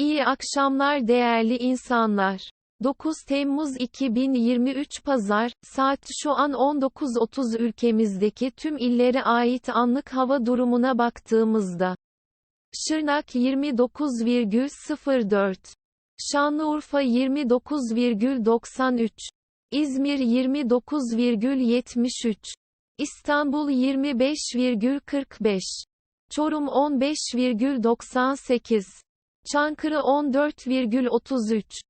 İyi akşamlar değerli insanlar. 9 Temmuz 2023 Pazar, saat şu an 19.30 ülkemizdeki tüm illere ait anlık hava durumuna baktığımızda. Şırnak 29,04. Şanlıurfa 29,93. İzmir 29,73. İstanbul 25,45. Çorum 15,98. Çankırı 14,33.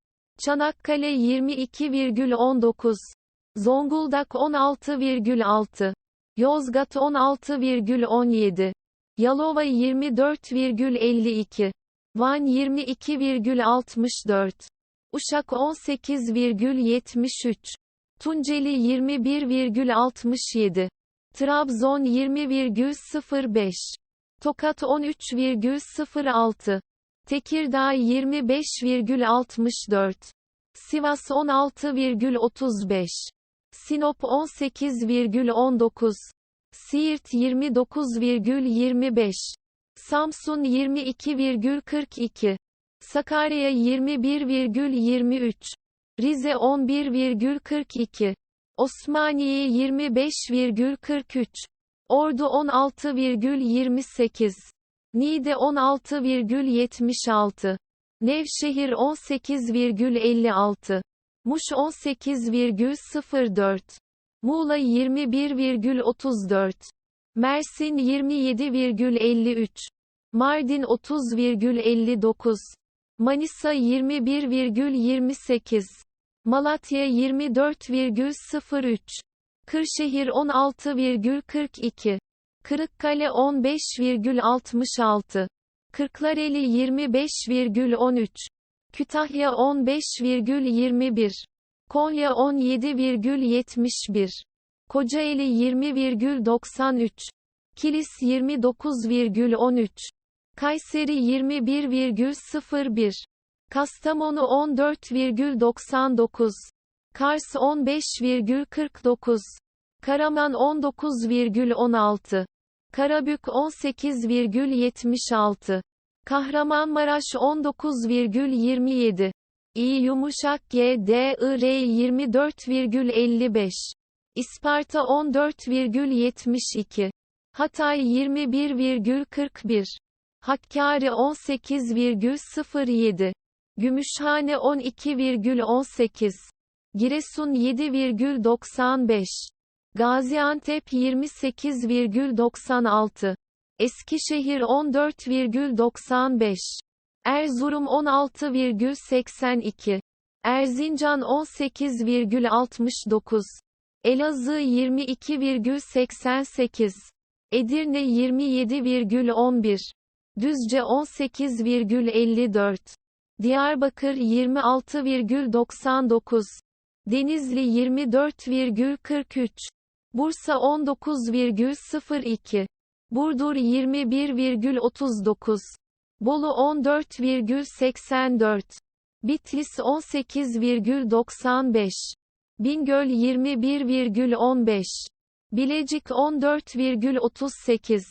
Çanakkale 22,19. Zonguldak 16,6. Yozgat 16,17. Yalova 24,52. Van 22,64. Uşak 18,73. Tunceli 21,67. Trabzon 20,05. Tokat 13,06. Tekirdağ 25,64. Sivas 16,35. Sinop 18,19. Siirt 29,25. Samsun 22,42. Sakarya 21,23. Rize 11,42. Osmaniye 25,43. Ordu 16,28. Niğde 16,76. Nevşehir 18,56. Muş 18,04. Muğla 21,34. Mersin 27,53. Mardin 30,59. Manisa 21,28. Malatya 24,03. Kırşehir 16,42. Kırıkkale 15,66. Kırklareli 25,13. Kütahya 15,21. Konya 17,71. Kocaeli 20,93. Kilis 29,13. Kayseri 21,01. Kastamonu 14,99. Kars 15,49. Karaman 19,16. Karabük 18,76. Kahramanmaraş 19,27. İyi yumuşak G D I R 24,55. İsparta 14,72. Hatay 21,41. Hakkari 18,07. Gümüşhane 12,18. Giresun 7,95. Gaziantep 28,96. Eskişehir 14,95. Erzurum 16,82. Erzincan 18,69. Elazığ 22,88. Edirne 27,11. Düzce 18,54. Diyarbakır 26,99. Denizli 24,43. Bursa 19,02. Burdur 21,39. Bolu 14,84. Bitlis 18,95. Bingöl 21,15. Bilecik 14,38.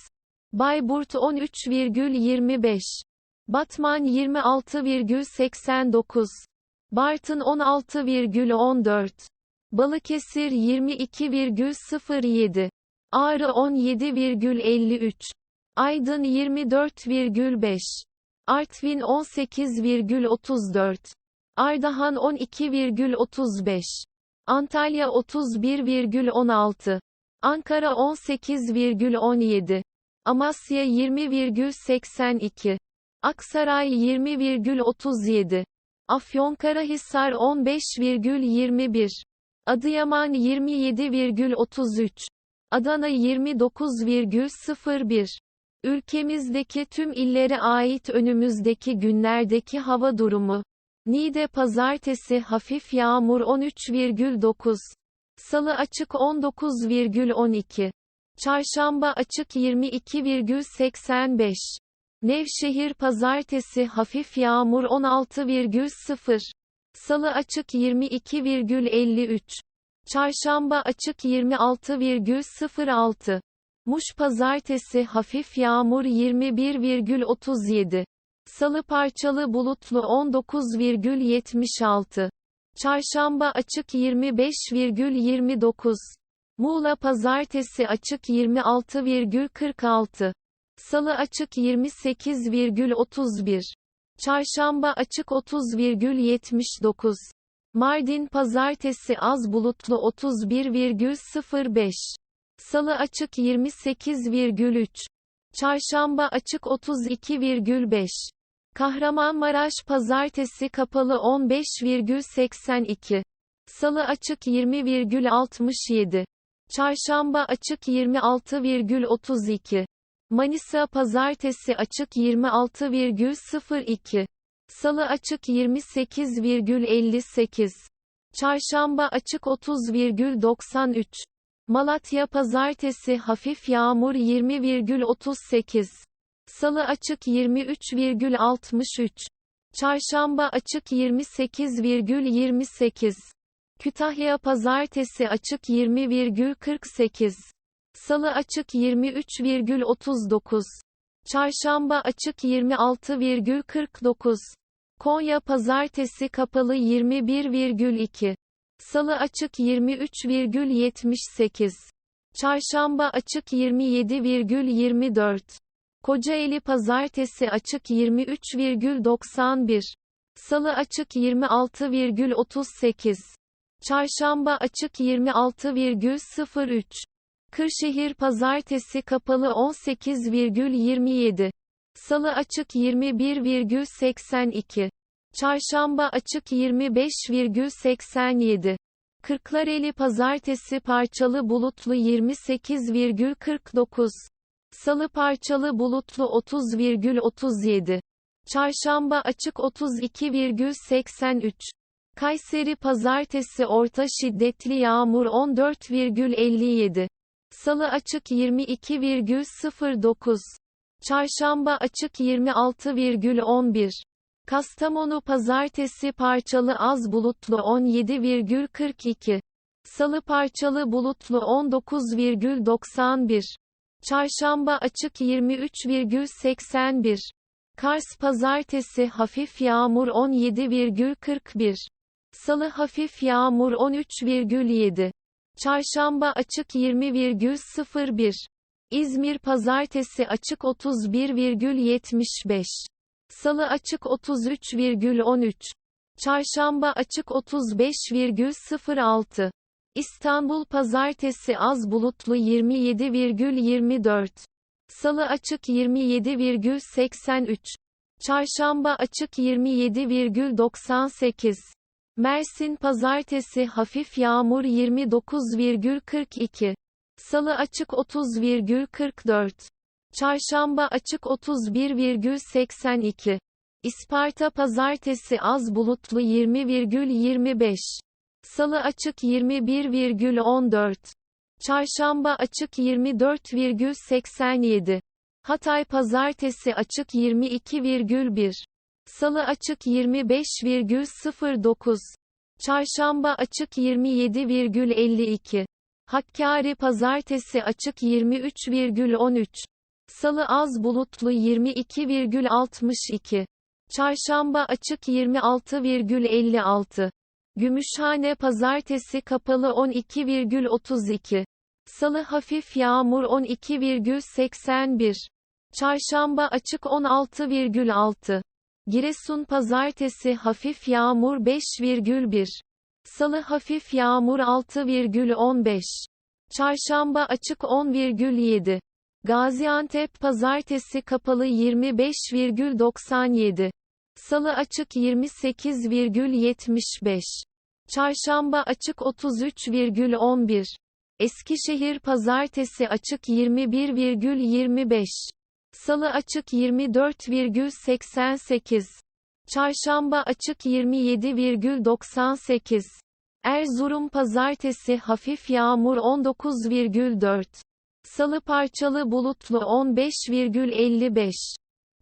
Bayburt 13,25. Batman 26,89. Bartın 16,14. Balıkesir 22,07. Ağrı 17,53. Aydın 24,5. Artvin 18,34. Ardahan 12,35. Antalya 31,16. Ankara 18,17. Amasya 20,82. Aksaray 20,37. Afyonkarahisar 15,21. Adıyaman 27,33. Adana 29,01. Ülkemizdeki tüm illere ait önümüzdeki günlerdeki hava durumu. Niğde pazartesi hafif yağmur 13,9. Salı açık 19,12. Çarşamba açık 22,85. Nevşehir pazartesi hafif yağmur 16,0. Salı açık 22,53. Çarşamba açık 26,06. Muş pazartesi hafif yağmur 21,37. Salı parçalı bulutlu 19,76. Çarşamba açık 25,29. Muğla pazartesi açık 26,46. Salı açık 28,31. Çarşamba açık 30,79. Mardin pazartesi az bulutlu 31,05. Salı açık 28,3. Çarşamba açık 32,5. Kahramanmaraş pazartesi kapalı 15,82. Salı açık 20,67. Çarşamba açık 26,32. Manisa pazartesi açık 26,02. Salı açık 28,58. Çarşamba açık 30,93. Malatya pazartesi hafif yağmur 20,38. Salı açık 23,63. Çarşamba açık 28,28. Kütahya pazartesi açık 20,48. Salı açık 23,39. Çarşamba açık 26,49. Konya pazartesi kapalı 21,2. Salı açık 23,78. Çarşamba açık 27,24. Kocaeli pazartesi açık 23,91. Salı açık 26,38. Çarşamba açık 26,03. Kırşehir pazartesi kapalı 18,27. Salı açık 21,82. Çarşamba açık 25,87. Kırklareli pazartesi parçalı bulutlu 28,49. Salı parçalı bulutlu 30,37. Çarşamba açık 32,83. Kayseri pazartesi orta şiddetli yağmur 14,57. Salı açık 22,09. Çarşamba açık 26,11. Kastamonu pazartesi parçalı az bulutlu 17,42. Salı parçalı bulutlu 19,91. Çarşamba açık 23,81. Kars pazartesi hafif yağmur 17,41. Salı hafif yağmur 13,7. Çarşamba açık 20,01. İzmir pazartesi açık 31,75. Salı açık 33,13. Çarşamba açık 35,06. İstanbul pazartesi az bulutlu 27,24. Salı açık 27,83. Çarşamba açık 27,98. Mersin pazartesi hafif yağmur 29,42. Salı açık 30,44. Çarşamba açık 31,82. İsparta pazartesi az bulutlu 20,25. Salı açık 21,14. Çarşamba açık 24,87. Hatay pazartesi açık 22,1. Salı açık 25,09. Çarşamba açık 27,52. Hakkari pazartesi açık 23,13. Salı az bulutlu 22,62. Çarşamba açık 26,56. Gümüşhane pazartesi kapalı 12,32. Salı hafif yağmur 12,81. Çarşamba açık 16,6. Giresun pazartesi hafif yağmur 5,1. Salı hafif yağmur 6,15. Çarşamba açık 10,7. Gaziantep pazartesi kapalı 25,97. Salı açık 28,75. Çarşamba açık 33,11. Eskişehir pazartesi açık 21,25. Salı açık 24,88. Çarşamba açık 27,98. Erzurum pazartesi hafif yağmur 19,4. Salı parçalı bulutlu 15,55.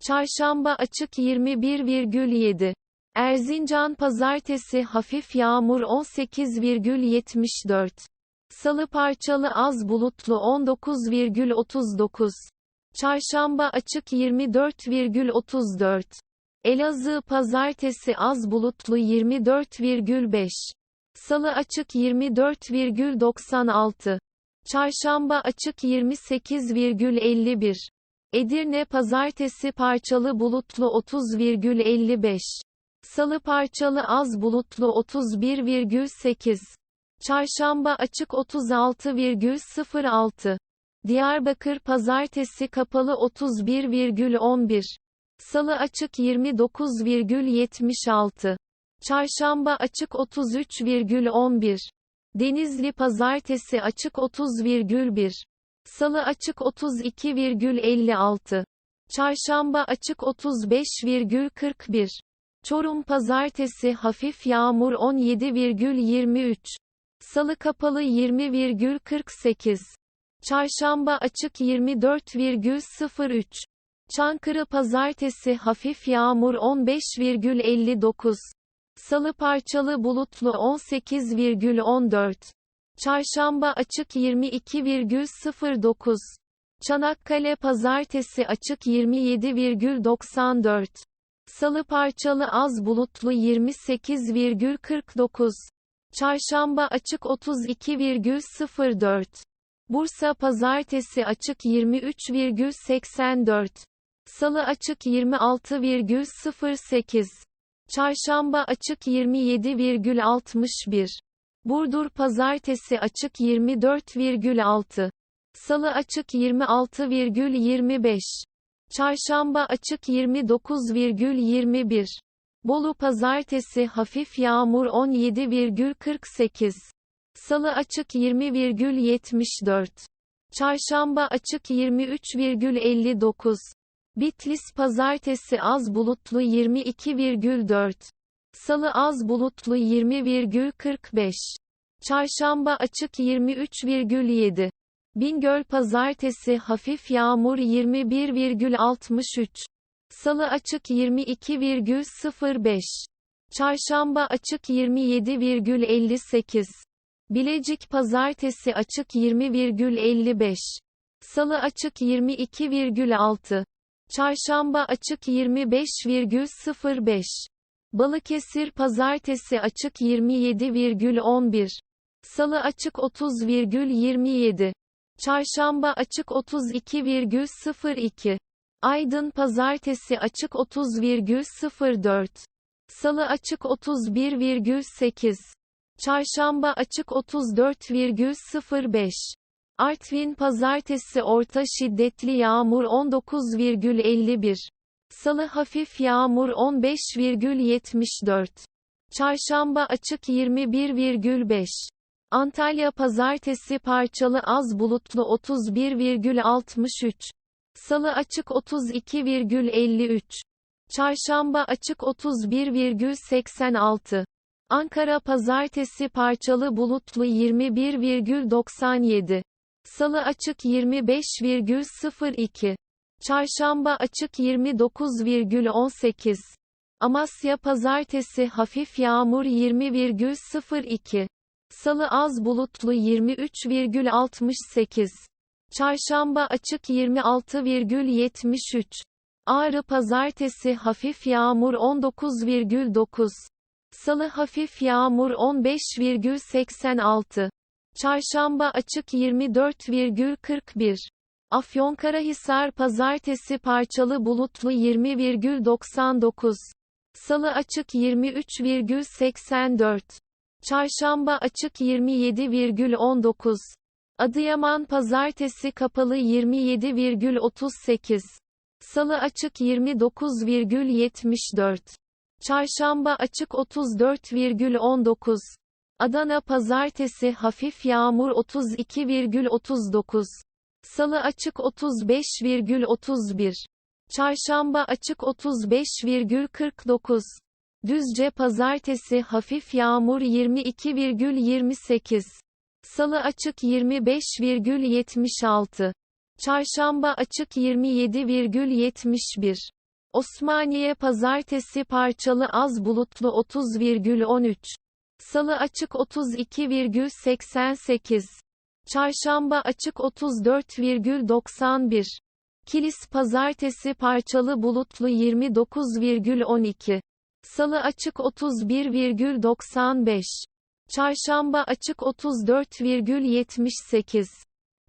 Çarşamba açık 21,7. Erzincan pazartesi hafif yağmur 18,74. Salı parçalı az bulutlu 19,39. Çarşamba açık 24,34. Elazığ pazartesi az bulutlu 24,5. Salı açık 24,96. Çarşamba açık 28,51. Edirne pazartesi parçalı bulutlu 30,55. Salı parçalı az bulutlu 31,8. Çarşamba açık 36,06. Diyarbakır pazartesi kapalı 31,11. Salı açık 29,76. Çarşamba açık 33,11. Denizli pazartesi açık 30,1. Salı açık 32,56. Çarşamba açık 35,41. Çorum pazartesi hafif yağmur 17,23. Salı kapalı 20,48. Çarşamba açık 24,03. Çankırı pazartesi hafif yağmur 15,59. Salı parçalı bulutlu 18,14. Çarşamba açık 22,09. Çanakkale pazartesi açık 27,94. Salı parçalı az bulutlu 28,49. Çarşamba açık 32,04. Bursa pazartesi açık 23,84. Salı açık 26,08. Çarşamba açık 27,61. Burdur pazartesi açık 24,6. Salı açık 26,25. Çarşamba açık 29,21. Bolu pazartesi hafif yağmur 17,48. Salı açık 20,74. Çarşamba açık 23,59. Bitlis pazartesi az bulutlu 22,4. Salı az bulutlu 20,45. Çarşamba açık 23,7. Bingöl pazartesi hafif yağmur 21,63. Salı açık 22,05. Çarşamba açık 27,58. Bilecik pazartesi açık 20,55. Salı açık 22,6. Çarşamba açık 25,05. Balıkesir pazartesi açık 27,11. Salı açık 30,27. Çarşamba açık 32,02. Aydın pazartesi açık 30,04. Salı açık 31,8. Çarşamba açık 34,05. Artvin pazartesi orta şiddetli yağmur 19,51. Salı hafif yağmur 15,74. Çarşamba açık 21,5. Antalya pazartesi parçalı az bulutlu 31,63. Salı açık 32,53. Çarşamba açık 31,86. Ankara pazartesi parçalı bulutlu 21,97. Salı açık 25,02. Çarşamba açık 29,18. Amasya pazartesi hafif yağmur 20,02. Salı az bulutlu 23,68. Çarşamba açık 26,73. Ağrı pazartesi hafif yağmur 19,9. Salı hafif yağmur 15,86. Çarşamba açık 24,41. Afyonkarahisar pazartesi parçalı bulutlu 20,99. Salı açık 23,84. Çarşamba açık 27,19. Adıyaman pazartesi kapalı 27,38. Salı açık 29,74. Çarşamba açık 34,19. Adana pazartesi hafif yağmur 32,39. Salı açık 35,31. Çarşamba açık 35,49. Düzce pazartesi hafif yağmur 22,28. Salı açık 25,76. Çarşamba açık 27,71. Osmaniye pazartesi parçalı az bulutlu 30,13. Salı açık 32,88. Çarşamba açık 34,91. Kilis pazartesi parçalı bulutlu 29,12. Salı açık 31,95. Çarşamba açık 34,78.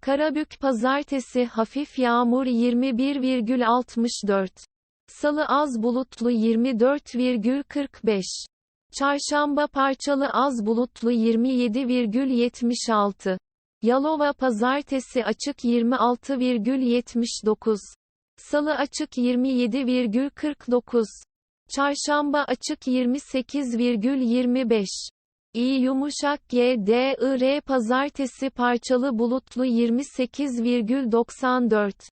Karabük pazartesi hafif yağmur 21,64. Salı az bulutlu 24,45. Çarşamba parçalı az bulutlu 27,76. Yalova pazartesi açık 26,79. Salı açık 27,49. Çarşamba açık 28,25. İyi yumuşak G D I R pazartesi parçalı bulutlu 28,94.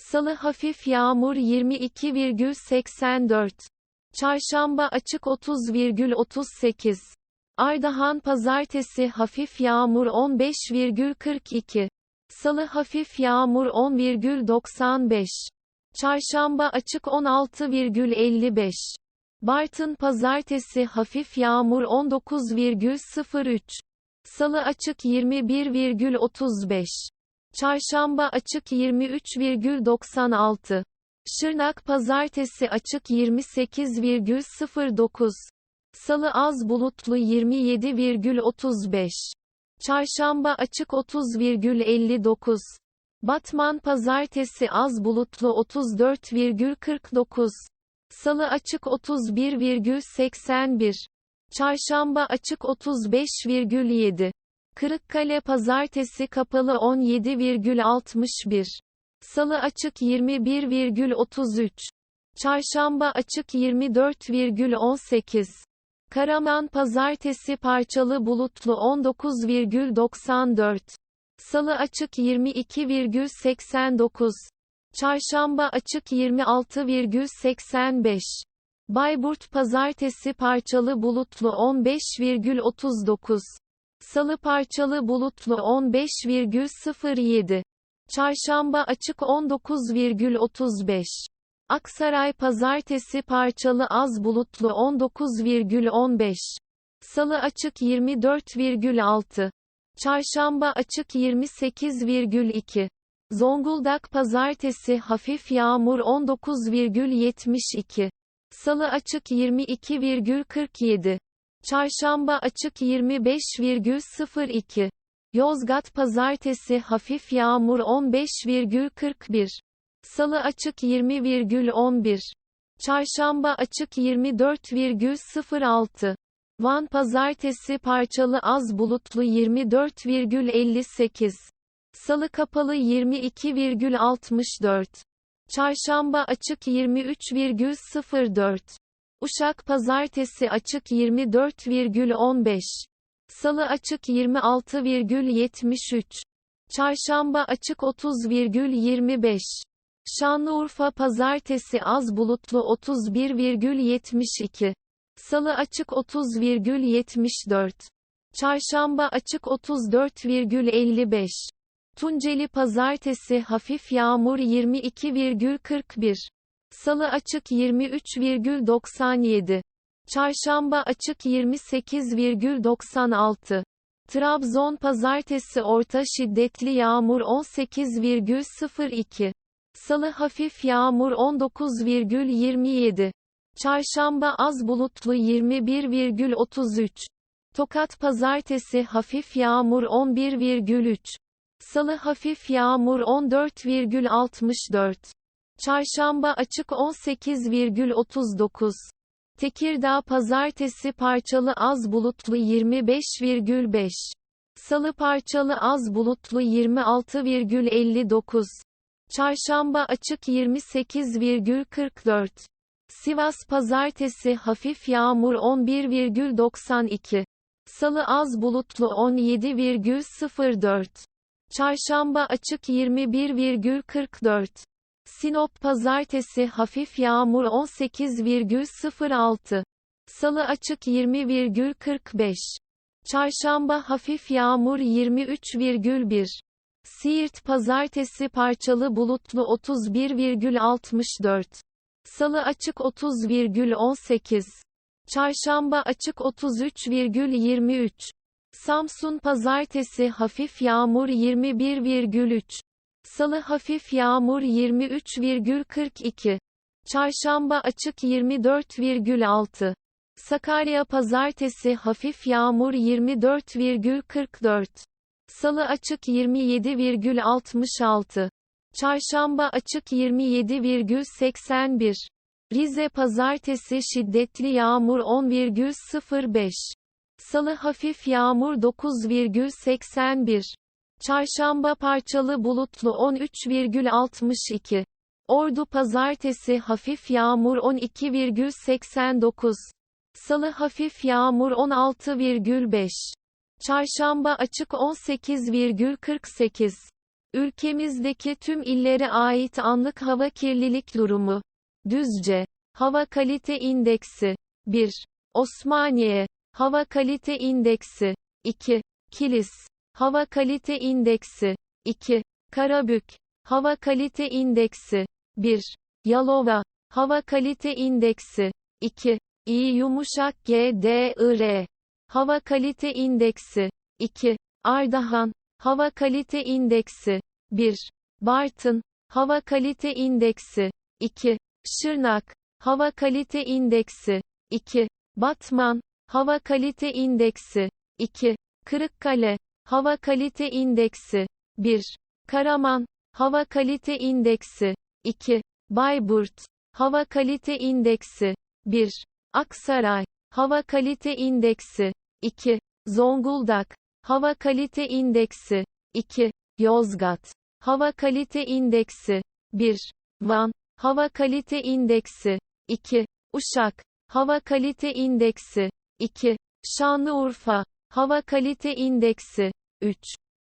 Salı hafif yağmur 22,84. Çarşamba açık 30,38. Ardahan pazartesi hafif yağmur 15,42. Salı hafif yağmur 10,95. Çarşamba açık 16,55. Bartın pazartesi hafif yağmur 19,03. Salı açık 21,35. Çarşamba açık 23,96. Şırnak pazartesi açık 28,09. Salı az bulutlu 27,35. Çarşamba açık 30,59. Batman pazartesi az bulutlu 34,49. Salı açık 31,81. Çarşamba açık 35,7. Kırıkkale pazartesi kapalı 17,61. Salı açık 21,33. Çarşamba açık 24,18. Karaman pazartesi parçalı bulutlu 19,94. Salı açık 22,89. Çarşamba açık 26,85. Bayburt pazartesi parçalı bulutlu 15,39. Salı parçalı bulutlu 15,07. Çarşamba açık 19,35. Aksaray pazartesi parçalı az bulutlu 19,15. Salı açık 24,6. Çarşamba açık 28,2. Zonguldak pazartesi hafif yağmur 19,72. Salı açık 22,47. Çarşamba açık 25,02. Yozgat pazartesi hafif yağmur 15,41. Salı açık 20,11. Çarşamba açık 24,06. Van pazartesi parçalı az bulutlu 24,58. Salı kapalı 22,64. Çarşamba açık 23,04. Uşak pazartesi açık 24,15. Salı açık 26,73. Çarşamba açık 30,25. Şanlıurfa pazartesi az bulutlu 31,72. Salı açık 30,74. Çarşamba açık 34,55. Tunceli pazartesi hafif yağmur 22,41. Salı açık 23,97. Çarşamba açık 28,96. Trabzon pazartesi orta şiddetli yağmur 18,02. Salı hafif yağmur 19,27. Çarşamba az bulutlu 21,33. Tokat pazartesi hafif yağmur 11,3. Salı hafif yağmur 14,64. Çarşamba açık 18,39. Tekirdağ pazartesi parçalı az bulutlu 25,5. Salı parçalı az bulutlu 26,59. Çarşamba açık 28,44. Sivas pazartesi hafif yağmur 11,92. Salı az bulutlu 17,04. Çarşamba açık 21,44. Sinop pazartesi hafif yağmur 18,06. Salı açık 20,45. Çarşamba hafif yağmur 23,1. Siirt pazartesi parçalı bulutlu 31,64. Salı açık 30,18. Çarşamba açık 33,23. Samsun pazartesi hafif yağmur 21,3. Salı hafif yağmur 23,42. Çarşamba açık 24,6. Sakarya pazartesi hafif yağmur 24,44. Salı açık 27,66. Çarşamba açık 27,81. Rize pazartesi şiddetli yağmur 10,05. Salı hafif yağmur 9,81. Çarşamba parçalı bulutlu 13,62. Ordu pazartesi hafif yağmur 12,89. Salı hafif yağmur 16,5. Çarşamba açık 18,48. Ülkemizdeki tüm illere ait anlık hava kirlilik durumu. Düzce. Hava kalite indeksi. 1. Osmaniye. Hava kalite indeksi. 2. Kilis. Hava kalite indeksi. 2. Karabük. Hava kalite indeksi. 1. Yalova. Hava kalite indeksi. 2. İyi yumuşak GDIR. Hava kalite indeksi. 2. Ardahan. Hava kalite indeksi. 1. Bartın. Hava kalite indeksi. 2. Şırnak. Hava kalite indeksi. 2. Batman. Hava kalite indeksi. 2. Kırıkkale. Hava kalite indeksi. 1. Karaman. Hava kalite indeksi. 2. Bayburt. Hava kalite indeksi. 1. Aksaray. Hava kalite indeksi. 2. Zonguldak. Hava kalite indeksi. 2. Yozgat. Hava kalite indeksi. 1. Van. Hava kalite indeksi. 2. Uşak. Hava kalite indeksi. 2. Şanlıurfa. Hava kalite indeksi. 3.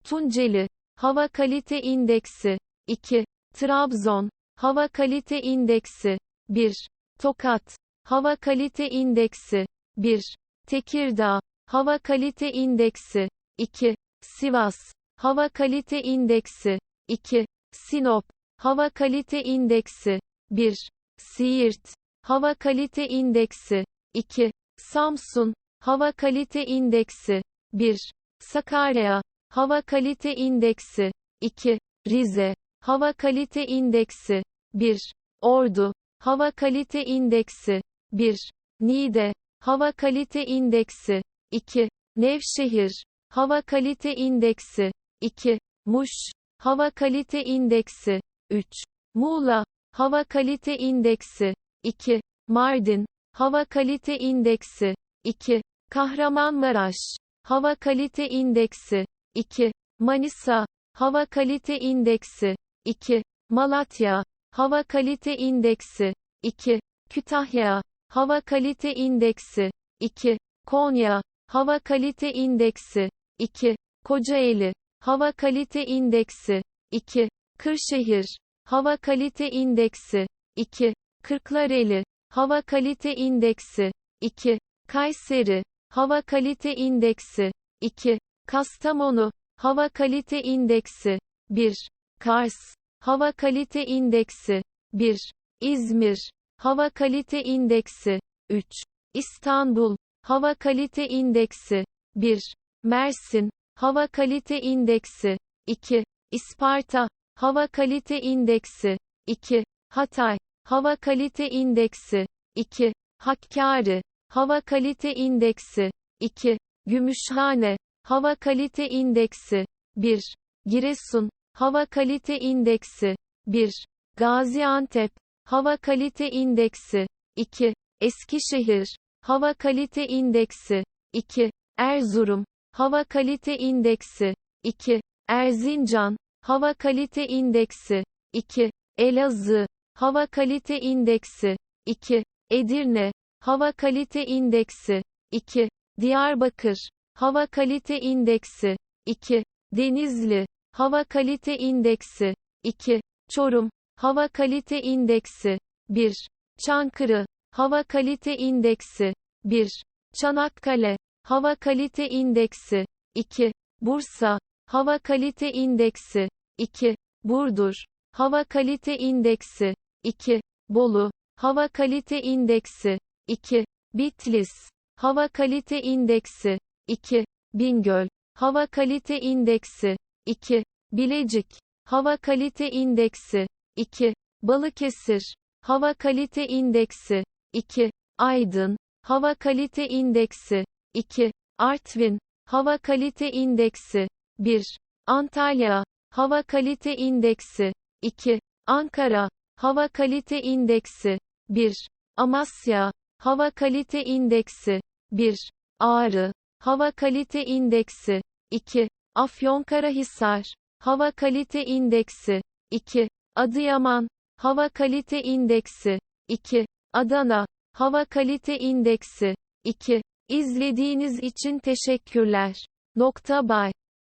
Tunceli. Hava kalite indeksi. 2. Trabzon. Hava kalite indeksi. 1. Tokat. Hava kalite indeksi. 1. Tekirdağ. Hava kalite indeksi. 2. Sivas. Hava kalite indeksi. 2. Sinop. Hava kalite indeksi. 1. Siirt. Hava kalite indeksi. 2. Samsun. Hava kalite indeksi. 1. Sakarya. Hava kalite indeksi. 2. Rize. Hava kalite indeksi. 1. Ordu. Hava kalite indeksi. 1. Niğde. Hava kalite indeksi. 2. Nevşehir. Hava kalite indeksi. 2. Muş. Hava kalite indeksi. 3. Muğla. Hava kalite indeksi. 2. Mardin. Hava kalite indeksi. 2. Kahramanmaraş. Hava kalite indeksi. 2. Manisa. Hava kalite indeksi. 2. Malatya. Hava kalite indeksi. 2. Kütahya. Hava kalite indeksi. 2. Konya. Hava kalite indeksi. 2. Kocaeli. Hava kalite indeksi. 2. Kırşehir. Hava kalite indeksi. 2. Kırklareli. Hava kalite indeksi. 2. Kayseri. Hava kalite indeksi. 2. Kastamonu. Hava kalite indeksi. 1. Kars. Hava kalite indeksi. 1. İzmir. Hava kalite indeksi. 3. İstanbul. Hava kalite indeksi. 1. Mersin. Hava kalite indeksi. 2. İsparta. Hava kalite indeksi. 2. Hatay. Hava kalite indeksi. 2. Hakkari. Hava kalite indeksi. 2. Gümüşhane. Hava kalite indeksi. 1. Giresun. Hava kalite indeksi. 1. Gaziantep. Hava kalite indeksi. 2. Eskişehir. Hava kalite indeksi. 2. Erzurum. Hava kalite indeksi. 2. Erzincan. Hava kalite indeksi. 2. Elazığ. Hava kalite indeksi. 2. Edirne. Hava kalite indeksi. 2. Diyarbakır. Hava kalite indeksi. 2. Denizli. Hava kalite indeksi. 2. Çorum. Hava kalite indeksi. 1. Çankırı. Hava kalite indeksi. 1. Çanakkale. Hava kalite indeksi. 2. Bursa. Hava kalite indeksi. 2. Burdur. Hava kalite indeksi. 2. Bolu. Hava kalite indeksi. 2. Bitlis. Hava kalite indeksi. 2. Bingöl. Hava kalite indeksi. 2. Bilecik. Hava Kalite İndeksi 2. Balıkesir Hava Kalite İndeksi 2. Aydın Hava Kalite İndeksi 2. Artvin Hava Kalite İndeksi 1. Antalya Hava Kalite İndeksi 2. Ankara Hava Kalite İndeksi 1. Amasya Hava Kalite İndeksi 1. Ağrı Hava Kalite İndeksi 2. Afyonkarahisar Hava Kalite İndeksi 2. Adıyaman Hava Kalite İndeksi 2. Adana Hava Kalite İndeksi 2. İzlediğiniz için teşekkürler. Nokta Bay